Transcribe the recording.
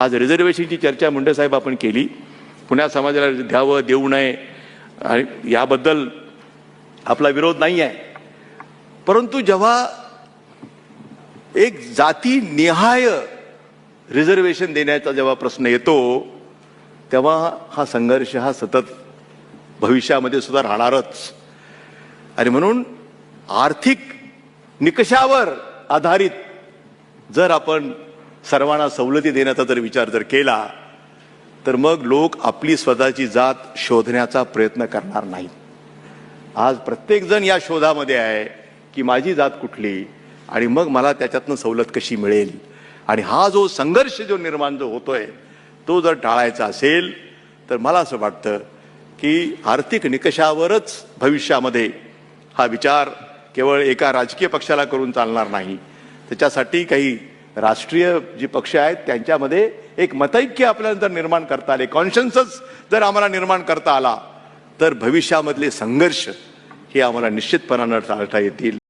आज रिझर्वेशनची चर्चा मुंडे साहेब आपण केली. पुण्या समाजाला द्यावं देऊ नये. आणि याबद्दल आपला विरोध नाही आहे परंतु जेव्हा एक जाती निहाय रिझर्वेशन देण्याचा जेव्हा प्रश्न येतो तेव्हा हा संघर्ष हा सतत भविष्यामध्ये सुद्धा राहणारच. आणि म्हणून आर्थिक निकषावर आधारित जर आपण सर्वांना सवलती देण्याचा जर विचार जर केला तर मग लोक आपली स्वतःची जात शोधण्याचा प्रयत्न करणार नाहीत. आज प्रत्येकजण या शोधामध्ये आहे की माझी जात कुठली आणि मग मला त्याच्यातनं सवलत कशी मिळेल? आणि हा जो संघर्ष जो निर्माण जो होतोय तो जर टाळायचा असेल तर मला असं वाटतं की आर्थिक निकषावरच भविष्यामध्ये हा विचार केवळ एका राजकीय पक्षाला करून चालणार नाही. त्याच्यासाठी काही राष्ट्रीय जी पक्ष आहेत त्यांच्यामध्ये एक मतैक्य आपल्याला जर निर्माण करता आले कॉन्शन्सच जर आम्हाला निर्माण करता आला तर भविष्यामधले संघर्ष हे आम्हाला निश्चितपणानं टाळता येतील.